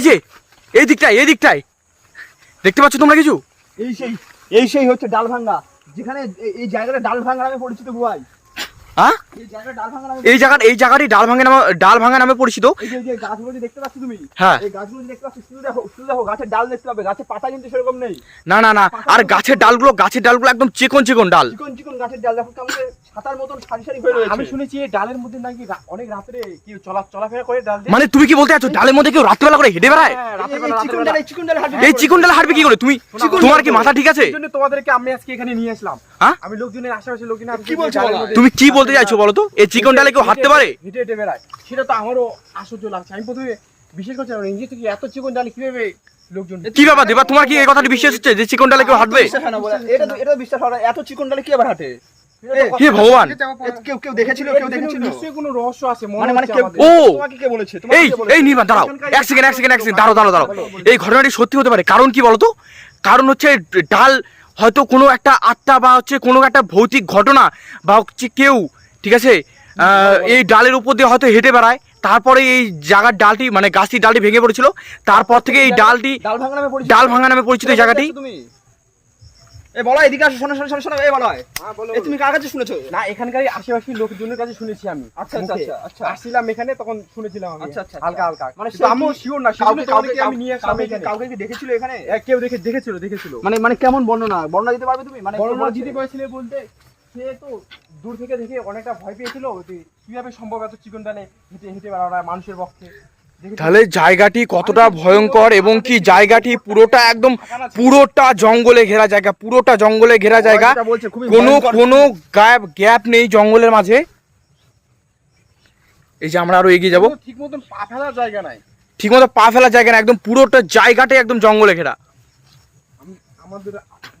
এই যে এই দিকটায় এই দিকটায়। দেখতে পাচ্ছ তোমরা কিছু? এই সেই এই সেই হচ্ছে ডাল ভাঙ্গা। যেখানে এই- জায়গাটা ডাল ভাঙ্গা নামে পরিচিত বুয়াই। হ্যাঁ? এই জায়গাটা ভাঙ্গা এই জায়গা এই জায়গাটি ডাল ভাঙা নামে ডাল ভাঙা নামে পরিচিত। এই যে গাছগুলো দেখতে পাচ্ছ তুমি? হ্যাঁ। এই গাছগুলো দেখতে পাচ্ছ শুধু দেখো শুধু দেখো গাছের ডাল দেখতে পাবে। গাছের পাতা কিন্তু সেরকম নেই। না না না। আর গাছের ডালগুলো গাছের ডালগুলো একদম চিকন চিকন ডাল। চিকন চিকন গাছের ডাল। দেখো কেমন ছাতার মতন সারি সারি হয়ে রয়েছে। আমি শুনেছি এই ডালের মধ্যে নাকি অনেক রাত্রে কি চলা চলাফেরা করে ডাল মানে তুমি কি বলতে চাচ্ছ ডালের মধ্যে কেউ রাত্রিবেলা করে হেঁটে বেড়ায়? হ্যাঁ, এই- চিকন। ডাল এই চিকন ডাল হাঁটবে এই চিকন ডাল হাঁটবে কি করে? তুমি তোমার কি মাথা ঠিক আছে? জন্য তোমাদেরকে আমি আজকে এখানে নিয়ে আসলাম। হ্যাঁ? আমি লোকজনের আশেপাশে লোকজনের কি বলছো তুমি কি বলতে চাইছো বলো তো? এই চিকন ডালে কেউ হাঁটতে পারে? হেঁটে হেঁটে বেড়ায়। সেটা তো আমারও আশ্চর্য লাগছে। আমি প্রথমে বিশেষ করছি না নিজে থেকে এত চিকন ডালে কীভাবে কি ব্যাপার দেবা? তোমার কি এই কথাটি বিশ্বাস হচ্ছে যে চিকন ডালে কেউ হাঁটবে। এটা এটা বিশ্বাস হয় এত চিকন ডালে কি আবার হাঁটে? হে ভগবান। কেউ কেউ দেখেছিল কেউ দেখেছিল? নিশ্চয়ই কোনো রহস্য আছে মানে মানে কেউ ও! তোমাকে কে বলেছে? এই এই নির্বাণ দাঁড়াও। এক সেকেন্ড এক সেকেন্ড এক সেকেন্ড দাঁড়াও দাঁড়াও দাঁড়াও। এই ঘটনাটি সত্যি হতে পারে। কারণ কি বলতো? কারণ হচ্ছে ডাল হয়তো কোনো একটা আত্মা বা হচ্ছে কোনো একটা ভৌতিক ঘটনা বা হচ্ছে কেউ ঠিক আছে? এই ডালের উপর দিয়ে হয়তো হেঁটে বেড়ায়। তারপরে এই জায়গার ডালটি মানে গাছটির ডালটি ভেঙে পড়েছিল। তারপর থেকে এই ডালটি ডাল ভাঙা নামে পরিচিত? ডাল ভাঙা নামে পরিচিত এই জায়গাটি। তুমি? এ বলো এদিকে আসো শোনো শোনো শোনো শোনো এই বলো। হ্যাঁ, এ তুমি কার কাছে শুনেছো? না এখানকার আশেপাশের লোকজনের কাছে শুনেছি আমি। আচ্ছা, আচ্ছা, আচ্ছা, আচ্ছা। আসছিলাম এখানে তখন শুনেছিলাম আমি। আচ্ছা, আচ্ছা, আচ্ছা। হালকা হালকা। মানে কি- শিওর না কাউকে আমি নিয়ে আসলাম এখানে। কাউকে কি দেখেছিল এখানে? এ, কেউ দেখে দেখেছিল দেখেছিল। মানে মানে কেমন বর্ণনা? বর্ণনা দিতে পারবে তুমি? মানে বর্ণনা দিতে পেরেছিলে বলতে সে তো দূর থেকে দেখে অনেকটা ভয় পেয়েছিল কীভাবে সম্ভব এত চিকন ডালে হেঁটে হেঁটে বেড়ানো মানুষের পক্ষে। তাহলে জায়গাটি কতটা ভয়ঙ্কর এবং কি জায়গাটি পুরোটা একদম পুরোটা জঙ্গলে ঘেরা জায়গা পুরোটা জঙ্গলে ঘেরা জায়গা? কোনো কোনো গ্যাপ গ্যাপ নেই জঙ্গলের মাঝে। এই যে আমরা আরও এগিয়ে যাব। ঠিক মতন পা ফেলার জায়গা নাই। ঠিকমতো পা ফেলার জায়গা না একদম পুরোটা জায়গাটাই একদম জঙ্গলে ঘেরা। আমাদের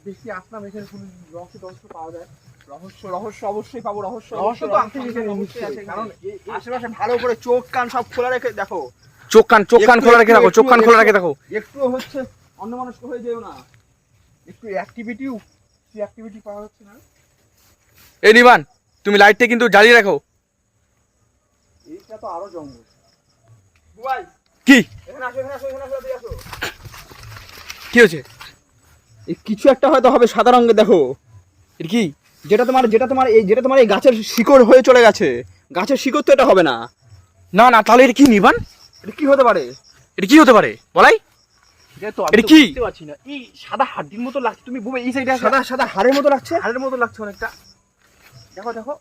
বেশি আসলাম এখানে কোনো রহস্য টহস্য পাওয়া যায়। রহস্য রহস্য অবশ্যই পাবো রহস্য রহস্য তো আছে। কারণ আশেপাশে ভালো করে চোখ কান সব খোলা রেখে দেখো চোখ কান চোখ কান খোলা রেখে দেখো চোখ কান খোলা রেখে দেখো একটু হচ্ছে অন্য মানুষ হয়ে যেও না। একটু অ্যাক্টিভিটিও কি অ্যাক্টিভিটি পাওয়া যাচ্ছে না। এই নিবান তুমি লাইটটা কিন্তু জ্বালিয়ে রাখো। এইটা তো আরও জঙ্গল। বুবাই কি? এখানে আসো এখানে আসো এখানে আসো এদিকে আসো। কি হয়েছে? এই কিছু একটা হয়তো হবে সাদা রঙের দেখো। এটা কি? যেটা তোমার যেটা তোমার এই যেটা তোমার এই গাছের শিকড় হয়ে চলে গেছে। গাছের শিকড় তো এটা হবে না। না না তাহলে এটা কি নিবান? এটা কি হতে পারে? এটা কি হতে পারে? বলাই? এটা কি? বুঝতে পারছি না। এই সাদা হাড্ডির মতো লাগছে। তুমি বুবে এই সাইডে সাদা সাদা হাড়ের মতো লাগছে? হাড়ের মতো লাগছে অনেকটা। দেখো দেখো।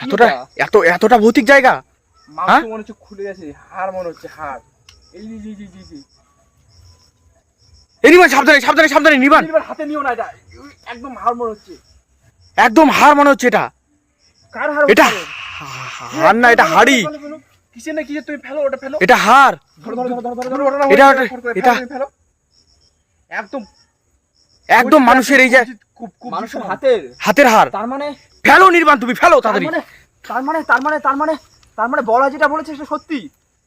এতটা এত এতটা ভৌতিক জায়গা? মাংস হ্যাঁ? মনে হচ্ছে খুলে গেছে হাড় মনে হচ্ছে হাড়। এই জি জি জি জি সাবধানে সাবধানে সাবধানে নিবান। হাতে নিও না এটা। একদম হাড় মনে হচ্ছে। একদম হার মনে হচ্ছে এটা। কার হাড় এটা হার না এটা হাড়ি। কিসে না কিসে তুমি ফেলো ওটা ফেলো এটা হার ধরো ধরো ধরো ধরো ধরো ওটা না এটা- এটা- একদম। একদম মানুষের এই যে খুব খুব মানুষের হাতের। হাতের হার তার মানে ফেলো নির্বাণ তুমি ফেলো তার তাড়াতাড়ি। মানে তার মানে তার মানে তার মানে তার মানে বলা যেটা বলেছে সেটা সত্যি।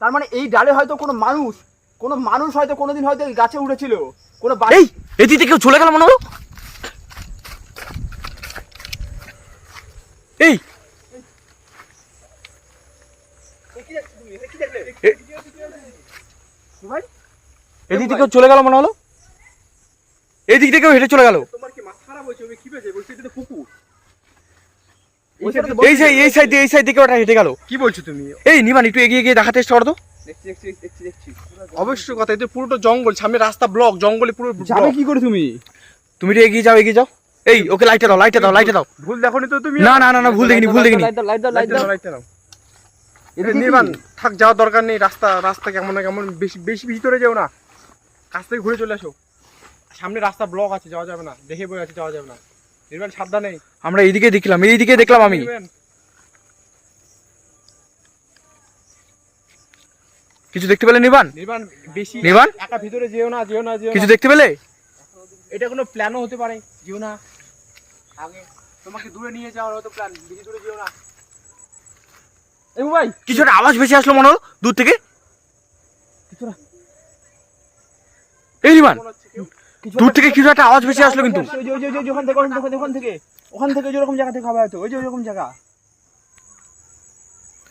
তার মানে এই ডালে হয়তো কোনো মানুষ কোনো মানুষ হয়তো কোনোদিন হয়তো এই গাছে উঠেছিল। কোনো বাড়ি এই এদিকে কেউ চলে গেল মনে হলো? এই এ- ভাই এদিক চলে গেল মনে হলো? এদিক হেঁটে চলে গেল। তো এই সাইড এই সাইড এই সাইড থেকে ওটা হেঁটে গেল। কি বলছো তুমি? এই নিবান একটু এগিয়ে গিয়ে দেখার চেষ্টা করো তো। অবশ্যই কথা এটা পুরোটা জঙ্গল সামনে রাস্তা ব্লক জঙ্গলে পুরো যাবে কি করে তুমি? তুমি একটু এগিয়ে যাও এগিয়ে যাও। এই ওকে লাইটটা দাও লাইটটা দাও লাইটটা দাও। ভুল দেখোনি তো তুমি? না না না না ভুল দেখিনি ভুল দেখিনি। লাইট দাও লাইট দাও লাইট দাও। দাও, লাইটটা দাও। কি? থাক যাওয়ার দরকার নেই রাস্তা রাস্তা কেমন না কেমন বেশি বেশি ভিতরে যেও না। কাছ থেকে ঘুরে চলে আসো। সামনে রাস্তা ব্লক আছে যাওয়া যাবে না। দেখে বই আছে যাওয়া যাবে না। নির্বাণ সাবধানে আমরা এইদিকে দেখলাম এইদিকে দেখলাম আমি। কিছু দেখতে পেলে নিবান নির্বাণ বেশি নির্বাণ? একা ভিতরে যেও না যেও না যেও কিছু দেখতে পেলে? এটা কোনো প্ল্যানও হতে পারে যেও না। আগে তোমাকে দূরে নিয়ে যাওয়ার হয়তো প্ল্যান বেশি দূরে যেও না। ভাই। কিছু একটা আওয়াজ ভেসে আসলো মনে হলো দূর থেকে। কিছু এই দূর থেকে কিছু একটা আওয়াজ ভেসে আসলো কিন্তু। ওই যে ওই যে- ওখান থেকে ওখান থেকে ওখান থেকে ওখান থেকে ওই যে জায়গা থেকে হবে হয়তো ওই যে ওইরকম জায়গা।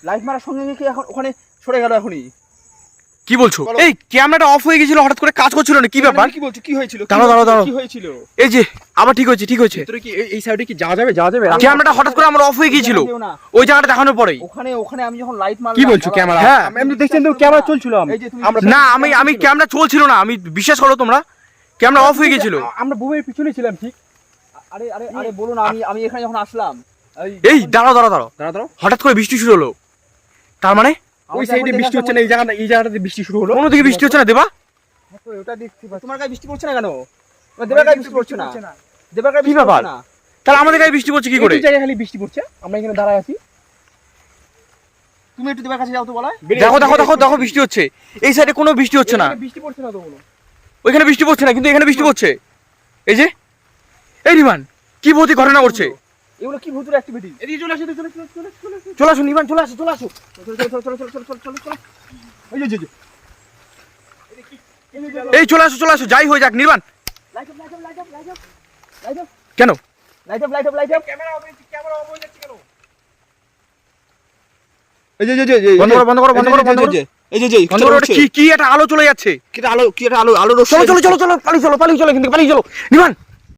লাইট মারার সঙ্গে সঙ্গে কি এখন ওখানে সরে গেল এখনই? কি বলছো? এই ক্যামেরাটা অফ হয়ে গেছিল হঠাৎ করে কাজ করছিল না কি ব্যাপার? কি বলছো? কি হয়েছিল? দাঁড়াও, দাঁড়াও, দাঁড়াও। কি হয়েছিল? এই যে আবার ঠিক হয়েছে ঠিক হয়েছে। ভিতরে কি এই- এই সাইডে কি যাওয়া যাবে? যাওয়া যাবে? ক্যামেরাটা হঠাৎ করে আমার অফ হয়ে গিয়েছিল। ওই জায়গাটা দেখানোর পরেই। ওখানে ওখানে আমি যখন লাইট মারলাম কি বলছো ক্যামেরা? হ্যাঁ। আমি দেখছেন তো ক্যামেরা চলছিল। আমি আমরা না আমি আমি ক্যামেরা চলছিল না আমি বিশ্বাস করো তোমরা। ক্যামেরা অফ হয়ে গেছিল আমরা বউয়ের পিছনে ছিলাম ঠিক? আরে আরে আরে বলুন আমি আমি এখানে যখন আসলাম এই দাঁড়াও দাঁড়াও দাঁড়াও। দাঁড়া দাঁড়াও। হঠাৎ করে বৃষ্টি শুরু হলো। তার মানে? ওই সাইডে বৃষ্টি হচ্ছে না এই জায়গাটা এই জায়গাটাতে বৃষ্টি শুরু হলো। কোনো দিকে বৃষ্টি হচ্ছে না দেবা? ওটা দেখতে পাচ্ছি তোমার গায়ে বৃষ্টি পড়ছে না কেন? দেবার গায়ে বৃষ্টি পড়ছে না। দেবার গায়ে কি বৃষ্টি ব্যাপার? পড়ছে না। তাহলে আমাদের গায়ে বৃষ্টি পড়ছে কি করে? এই জায়গায় খালি বৃষ্টি পড়ছে। আমরা এখানে দাঁড়ায় আছি। তুমি একটু দেবার কাছে যাও তো বলা। দেখো দেখো দেখো দেখো বৃষ্টি হচ্ছে। এই সাইডে কোনো বৃষ্টি হচ্ছে না। বৃষ্টি পড়ছে না তো কোনো। ওইখানে বৃষ্টি পড়ছে না কিন্তু এখানে বৃষ্টি পড়ছে। এই যে এই রিমান কি ভৌতিক ঘটনা ঘটছে? এগুলো কি ভুতুর অ্যাক্টিভিটি এদিকে চলে আসো চলে আসো, চলে চলে আসো। চলে আসুন রিমান চলে আসো চলে আসো চলো চলো চলো চলো চলো চলো চলো চলো এই যে, যে, যে। এই চলে আসো চলে আসো যাই হয়ে যাক নির্বাণ light up light up light up light up light up কেন light up light up light up camera off camera off হয়ে যাচ্ছে কেন? এই যে যে বন্ধ করো, বন্ধ করো, বন্ধ করো, বন্ধ করো। এই যে যে বন্ধ করো, কি কি একটা আলো চলে যাচ্ছে কি একটা আলো কি একটা আলো আলো রশ্মি চলো চলো চলো চলো পালিয়ে চলো পালিয়ে চলো কিন্তু পালিয়ে চলো নির্বাণ